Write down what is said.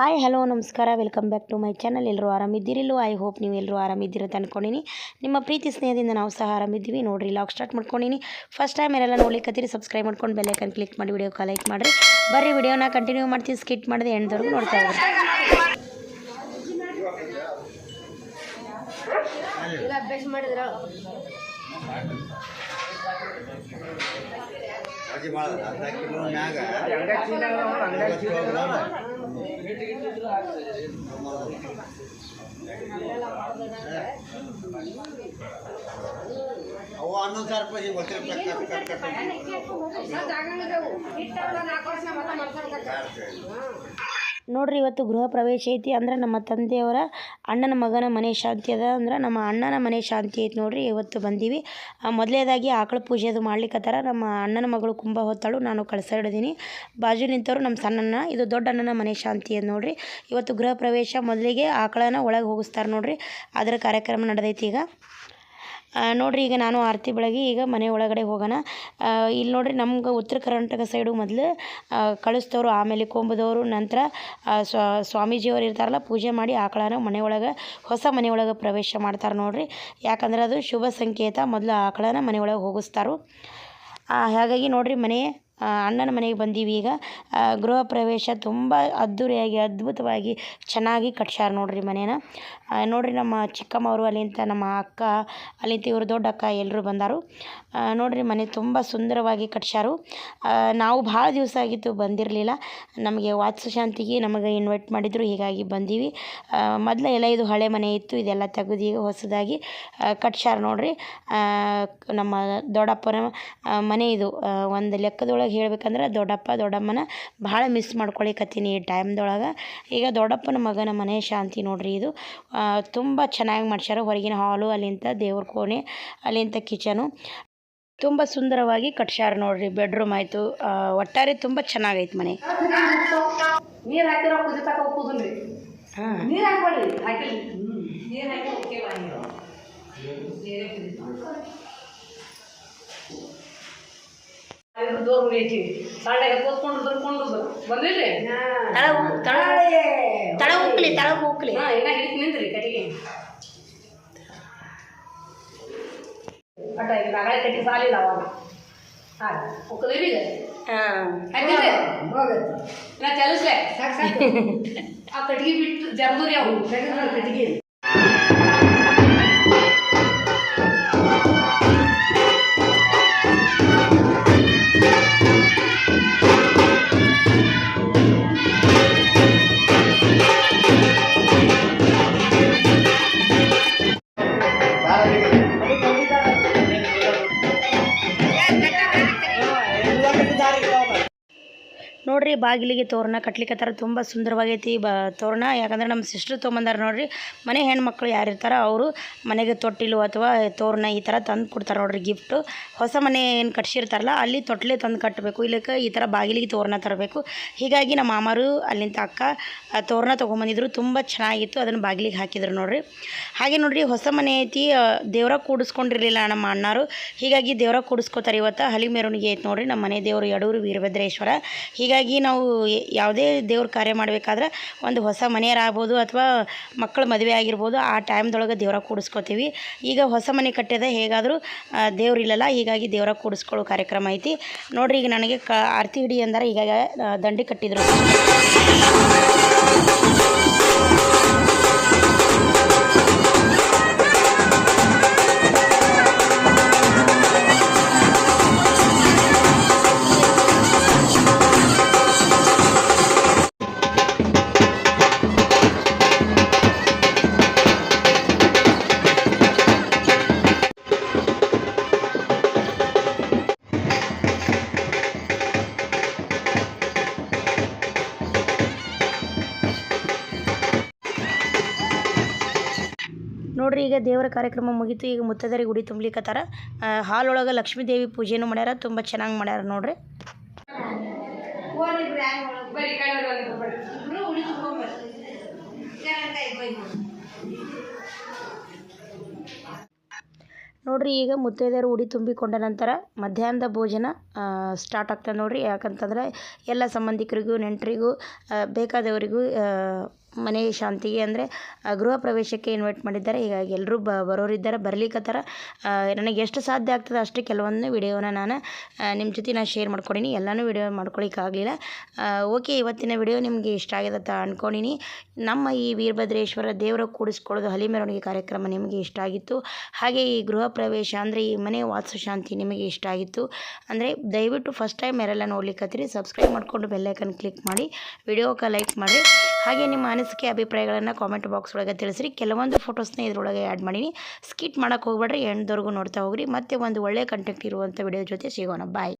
Hi hello ನಮಸ್ಕಾರ. Welcome back to my channel ಎಲ್ಲರೂ ಆರಾಮಿದ್ದೀರಿಲ್ಲೋ ಐ ಹೋಪ್ ನೀವು ಎಲ್ಲರೂ ಆರಾಮಿದ್ದೀರ ಅಂತ ಅನ್ಕೊಂಡಿನಿ. ನಿಮ್ಮ ಪ್ರೀತಿ, ಸ್ನೇಹದಿಂದ ನಾವು ಸಹ ಆರಾಮಿದ್ದೀವಿ. ನೋಡಿರಿ ಲಾಗ್ ಸ್ಟಾರ್ಟ್ ಮಾಡ್ಕೊಂಡಿನಿ. ಫಸ್ಟ್ ಟೈಮ್ ಯಾರೆಲ್ಲ ನೋಡ್ಲಿಕ್ಕತ್ತೀರಿ ಸಬ್ಸ್ಕ್ರೈಬ್ ಮಾಡ್ಕೊಂಡು ಬೆಲ್ಲೈಕನ್ ಕ್ಲಿಕ್ ಮಾಡಿ ವಿಡಿಯೋ ಲೈಕ್ ಮಾಡಿರಿ. ಬರ್ರಿ ವಿಡಿಯೋನ ಕಂಟಿನ್ಯೂ ಮಾಡ್ತೀವಿ ಸ್ಕಿಟ್ ಮಾಡಿದೆ ಎಂಡ್ವರೆಗೂ ನೋಡ್ತಾ ಇದ್ದೀವಿ ಇಲ್ಲ ಅಭ್ಯಾಸ ಮಾಡಿದ್ರ ಅಜ್ಜಿ ಮಾಡಿದ್ರ ಅರ್ಧ ಕಿಲೋ ಮ್ಯಾಗ ಅವು ಹನ್ನೊಂದು ಸಾವಿರ ರೂಪಾಯಿ ಗೊತ್ತಿರ ಕಟ್ ಕಟ್ ನೋಡ್ರಿ ಇವತ್ತು ಗೃಹ ಪ್ರವೇಶ ಐತಿ ಅಂದ್ರೆ ನಮ್ಮ ತಂದೆಯವರ ಅಣ್ಣನ ಮಗನ ಮನೆ ಶಾಂತಿ ಅದ ಅಂದ್ರೆ ನಮ್ಮ ಅಣ್ಣನ ಮನೆ ಶಾಂತಿ ಐತಿ ನೋಡ್ರಿ ಇವತ್ತು ಬಂದೀವಿ. ಮೊದಲೇದಾಗಿ ಆಕಳ ಪೂಜೆ ಅದು ಮಾಡ್ಲಿಕ್ಕತ್ತಾರ ನಮ್ಮ ಅಣ್ಣನ ಮಗಳು ಕುಂಭ ಹೊತ್ತಾಳು, ನಾನು ಕಳಸ ಹಿಡಿದೀನಿ ಬಾಜು ನಿಂತವರು ನಮ್ಮ ಸಣ್ಣನ ಇದು ದೊಡ್ಡ ಅಣ್ಣನ ಮನೆ ಶಾಂತಿ ಅದ ನೋಡ್ರಿ. ಇವತ್ತು ಗೃಹ ಪ್ರವೇಶ ಮೊದಲಿಗೆ ಆಕಳನ ಒಳಗೆ ಹೋಗಿಸ್ತಾರೆ ನೋಡ್ರಿ. ಅದರ ಕಾರ್ಯಕ್ರಮ ನಡೆದೈತಿ ಈಗ. ನೋಡ್ರಿ, ಈಗ ನಾನು ಆರತಿ ಬೆಳಗ್ಗೆ ಈಗ ಮನೆ ಒಳಗಡೆ ಹೋಗೋಣ. ಇಲ್ಲಿ ನೋಡ್ರಿ, ನಮ್ಗೆ ಉತ್ತರ ಕರ್ನಾಟಕ ಸೈಡು ಮೊದಲು ಕಳಿಸ್ತವ್ರು, ಆಮೇಲೆ ಕೊಂಬದವರು, ನಂತರ ಸ್ವಾಮೀಜಿಯವರು ಇರ್ತಾರಲ್ಲ, ಪೂಜೆ ಮಾಡಿ ಆಕಳನ ಮನೆ ಒಳಗೆ, ಹೊಸ ಮನೆ ಒಳಗೆ ಪ್ರವೇಶ ಮಾಡ್ತಾರೆ ನೋಡ್ರಿ. ಯಾಕಂದ್ರೆ ಅದು ಶುಭ ಸಂಕೇತ, ಮೊದಲು ಆಕಳನ ಮನೆ ಒಳಗೆ ಹೋಗಿಸ್ತಾರು. ಹಾಗಾಗಿ ನೋಡಿರಿ ಮನೆ ಅಣ್ಣನ ಮನೆಗೆ ಬಂದೀವಿ ಈಗ. ಗೃಹ ಪ್ರವೇಶ ತುಂಬ ಅದ್ದೂರಿಯಾಗಿ, ಅದ್ಭುತವಾಗಿ ಚೆನ್ನಾಗಿ ಕಟ್ಸ್ಯಾರ ನೋಡ್ರಿ ಮನೇನ. ನೋಡ್ರಿ ನಮ್ಮ ಚಿಕ್ಕಮ್ಮವರು ಅಲ್ಲಿಂದ ನಮ್ಮ ಅಕ್ಕ ಅಲ್ಲಿಂದ ಇವರು ದೊಡ್ಡ ಅಕ್ಕ ಎಲ್ಲರೂ ಬಂದಾರು. ನೋಡ್ರಿ ಮನೆ ತುಂಬ ಸುಂದರವಾಗಿ ಕಟ್ಸ್ಯಾರು. ನಾವು ಭಾಳ ದಿವಸ ಆಗಿತ್ತು ಬಂದಿರಲಿಲ್ಲ. ನಮಗೆ ವಾಸ್ತುಶಾಂತಿಗೆ ನಮಗೆ ಇನ್ವೈಟ್ ಮಾಡಿದ್ರು, ಹೀಗಾಗಿ ಬಂದೀವಿ. ಮೊದಲ ಎಲ್ಲ ಇದು ಹಳೆ ಮನೆ ಇತ್ತು, ಇದೆಲ್ಲ ತೆಗೆದು ಈಗ ಹೊಸದಾಗಿ ಕಟ್ಸ್ಯಾರ ನೋಡ್ರಿ. ನಮ್ಮ ದೊಡ್ಡಪ್ಪನ ಮನೆ ಇದು ಒಂದು ಲೆಕ್ಕದೊಳಗೆ ಹೇಳ್ಬೇಕಂದ್ರೆ ದೊಡ್ಡಪ್ಪ ದೊಡ್ಡಮ್ಮನ ಭಾಳ ಮಿಸ್ ಮಾಡ್ಕೊಳಿಕತ್ತೀನಿ ಈ ಟೈಮ್ದೊಳಗೆ ಈಗ ದೊಡ್ಡಪ್ಪನ ಮಗನ ಮನೆ ಶಾಂತಿ ನೋಡ್ರಿ ಇದು. ತುಂಬ ಚೆನ್ನಾಗಿ ಮಾಡ್ಸ್ಯಾರ ಹೊರಗಿನ ಹಾಲು ಅಲ್ಲಿಂದ ದೇವ್ರ ಕೋಣೆ ಅಲ್ಲಿಂದ ಕಿಚನು ತುಂಬ ಸುಂದರವಾಗಿ ಕಟ್ಸ್ಯಾರ ನೋಡ್ರಿ ಬೆಡ್ರೂಮ್ ಆಯಿತು. ಒಟ್ಟಾರೆ ತುಂಬ ಚೆನ್ನಾಗೈತೆ ಮನೆ. ನೀರು ಹಾಕಿರೋ ಕುದಿತಾಕ ಹೋಗುದಿಲ್ರಿ ಹಾಂ. ನೀರ್ ಹಾಕ್ಬೇಡ್ರಿ ಹಾಕಿಲ್ಲ ನೀರು ಹಾಕಿ ಓಕೆ ದೂರ ಉಳಿತೀವಿ ಸಣ್ಣಗೆ ಕೂತ್ಕೊಂಡು ದುರ್ಕೊಂಡು ಬಂದಿಲ್ರಿ ತಳ ತಳ ತಳ ಹೋಗ್ಲಿ ತಳ ಹೋಗ್ಲಿ ಹಾ ಈಗ ಹಿಡಿತು ನಿಂದ್ರಿ ಕಟ್ಟಿಗೆ ಅಟ್ಟ ಈಗ ನಗಳೆ ಕಟ್ಟಿ ಸಾಲಿಲ್ಲ ಅವಾಗ ಹಾಂ ಉಕ್ಕದಿರಿ ಈಗ ಹಾಂ ಹಾಕಿದ್ರೆ ನಾ ಚಲಿಸ್ಲೆ ಆ ಕಟ್ಟಿಗೆ ಬಿಟ್ಟು ಜರ್ದೂರಿ ಅವು ಕಟ್ಟಿಗೆ ನೋಡ್ರಿ, ಬಾಗಿಲಿಗೆ ತೋರಣ ಕಟ್ಲಿಕ್ಕತ್ತಾರ ತುಂಬ ಸುಂದರವಾಗೈತಿ ಬ, ತೋರಣ. ಯಾಕಂದ್ರೆ ನಮ್ಮ ಸಿಸ್ಟ್ರ್ ತೊಗೊಂಬಂದಾರ ನೋಡ್ರಿ, ಮನೆ ಹೆಣ್ಮಕ್ಳು ಇರ್ತಾರ ಅವರು ಮನೆಗೆ ತೊಟ್ಟಿಲು ಅಥವಾ ತೋರಣ ಈ ಥರ ತಂದು ಕೊಡ್ತಾರೆ ನೋಡ್ರಿ ಗಿಫ್ಟು ಹೊಸ ಮನೆ ಏನು ಕಟ್ಸಿರ್ತಾರಲ್ಲ, ಅಲ್ಲಿ ತೊಟ್ಲೆ ತಂದು ಕಟ್ಟಬೇಕು ಇಲ್ಲಕ್ಕೆ ಈ ಥರ ಬಾಗಿಲಿಗೆ ತೋರಣ ತರಬೇಕು. ಹೀಗಾಗಿ ನಮ್ಮ ಮಾಮಾರು ಅಲ್ಲಿಂದ ಅಕ್ಕ ತೋರಣ ತೊಗೊಂಬಂದಿದ್ರು. ತುಂಬ ಚೆನ್ನಾಗಿತ್ತು, ಅದನ್ನು ಬಾಗಿಲಿಗೆ ಹಾಕಿದ್ರು ನೋಡ್ರಿ. ಹಾಗೆ ನೋಡ್ರಿ, ಹೊಸ ಮನೆ ಐತಿ ದೇವ್ರ ಕೂಡಿಸ್ಕೊಂಡಿರಲಿಲ್ಲ ನಮ್ಮ ಅಣ್ಣಾರು. ಹೀಗಾಗಿ ದೇವ್ರ ಕೂಡಿಸ್ಕೋತಾರೆ ಇವತ್ತು. ಹಲಿ ಮೆರವಣಿಗೆ ಐತೆ ನೋಡ್ರಿ, ನಮ್ಮ ಮನೆ ದೇವರು ಯಡೂರು ವೀರಭದ್ರೇಶ್ವರ. ಹೀಗಾಗಿ ನಾವು ಯ- ಯಾವುದೇ ದೇವ್ರ ಕಾರ್ಯ ಮಾಡಬೇಕಾದ್ರೆ ಒಂದು ಹೊಸ ಮನೆಯರಾಗ್ಬೋದು ಅಥವಾ ಮಕ್ಕಳ ಮದುವೆ ಆಗಿರ್ಬೋದು ಆ ಟೈಮ್ದೊಳಗೆ ದೇವ್ರ ಕೂಡಿಸ್ಕೋತೀವಿ. ಈಗ ಹೊಸ ಮನೆ ಕಟ್ಟಿದ ಹೇಗಾದರೂ ದೇವ್ರಿಲ್ಲಲ್ಲ ಹೀಗಾಗಿ ದೇವ್ರ ಕೂಡಿಸ್ಕೊಳ್ಳೋ ಕಾರ್ಯಕ್ರಮ ಐತಿ. ನೋಡ್ರಿ, ಈಗ ನನಗೆ ಕ, ಆರತಿ ಹಿಡಿ ಅಂದ್ರೆ ಈಗ ದಂಡಿ ಕಟ್ಟಿದ್ರು. ನೋಡ್ರಿ ಈಗ ದೇವರ ಕಾರ್ಯಕ್ರಮ ಮುಗೀತು ಈಗ ಮುತ್ತದರಿಗೆ ಗುಡಿ ಹಾಲ್ ಹಾಲೊಳಗೆ ಲಕ್ಷ್ಮೀ ದೇವಿ ಪೂಜೆನೂ ಮಾಡ್ಯಾರ ತುಂಬ ಚೆನ್ನಾಗಿ ಮಾಡ್ಯಾರ ನೋಡ್ರಿ. ನೋಡ್ರಿ ಈಗ ಮುತ್ತೈದೆಯರು ಉಡಿ ತುಂಬಿಕೊಂಡ ನಂತರ ಮಧ್ಯಾಹ್ನದ ಭೋಜನ ಸ್ಟಾರ್ಟ್ ಆಗ್ತದೆ ನೋಡ್ರಿ. ಯಾಕಂತಂದ್ರೆ ಎಲ್ಲ ಸಂಬಂಧಿಕರಿಗೂ ನೆಂಟರಿಗೂ ಬೇಕಾದವರಿಗೂ ಮನೆ ಶಾಂತಿಗೆ ಅಂದರೆ ಗೃಹ ಪ್ರವೇಶಕ್ಕೆ ಇನ್ವೈಟ್ ಮಾಡಿದ್ದಾರೆ. ಹೀಗಾಗಿ ಎಲ್ಲರೂ ಬ, ಬರೋರಿದ್ದಾರೆ. ಬರ್ಲಿಕ್ಕತ್ತಾರ ನನಗೆ ಎಷ್ಟು ಸಾಧ್ಯ ಆಗ್ತದೆ ಅಷ್ಟು ಕೆಲವೊಂದು ವಿಡಿಯೋನ ನಾನು ನಿಮ್ಮ ಜೊತೆ ನಾನು ಶೇರ್ ಮಾಡ್ಕೊಡೀನಿ. ಎಲ್ಲನೂ ವಿಡಿಯೋ ಮಾಡ್ಕೊಳಿಕ್ಕಾಗಲಿಲ್ಲ. ಓಕೆ, ಇವತ್ತಿನ ವಿಡಿಯೋ ನಿಮಗೆ ಇಷ್ಟ ಆಗಿದೆ ಅಂತ ಅಂದ್ಕೊಂಡಿನಿ ನಮ್ಮ ಈ ವೀರಭದ್ರೇಶ್ವರ ದೇವರ ಕೂಡಿಸ್ಕೊಳ್ಳೋದು ಹಲಿ ಮೆರವಣಿಗೆ ಕಾರ್ಯಕ್ರಮ ನಿಮಗೆ ಇಷ್ಟ ಆಗಿತ್ತು. ಹಾಗೆ ಈ ಗೃಹ ಪ್ರವೇಶ ಅಂದರೆ, ಈ ಮನೆ ವಾಸ್ತುಶಾಂತಿ ನಿಮಗೆ ಇಷ್ಟ ಆಗಿತ್ತು. ಅಂದರೆ, ದಯವಿಟ್ಟು ಫಸ್ಟ್ ಟೈಮ್ ಯಾರೆಲ್ಲ ನೋಡ್ಲಿಕ್ಕತ್ತೀರಿ ಸಬ್ಸ್ಕ್ರೈಬ್ ಮಾಡಿಕೊಂಡು ಬೆಲ್ಲೈಕನ್ ಕ್ಲಿಕ್ ಮಾಡಿ. ವಿಡಿಯೋಕ್ಕೆ ಲೈಕ್ ಮಾಡಿ ಹಾಗೆ ನಿಮ್ಮ ಅನಿಸಿಕೆ ಅಭಿಪ್ರಾಯಗಳನ್ನು ಕಾಮೆಂಟ್ ಬಾಕ್ಸ್ ಒಳಗೆ ತಿಳಿಸ್ರಿ. ಕೆಲವೊಂದು ಫೋಟೋಸ್ನ ಇದರೊಳಗೆ ಆ್ಯಡ್ ಮಾಡೀನಿ. ಸ್ಕಿಟ್ ಮಾಡೋಕ್ಕೆ ಹೋಗ್ಬೇಡ್ರಿ ಎಂಡ್ದವರೆಗೂ ನೋಡ್ತಾ ಹೋಗ್ರಿ. ಮತ್ತೆ ಒಂದು ಒಳ್ಳೆಯ ಕಂಟೆಂಟ್ ಇರುವಂಥ ವಿಡಿಯೋ ಜೊತೆ ಸಿಗೋಣ. ಬಾಯ್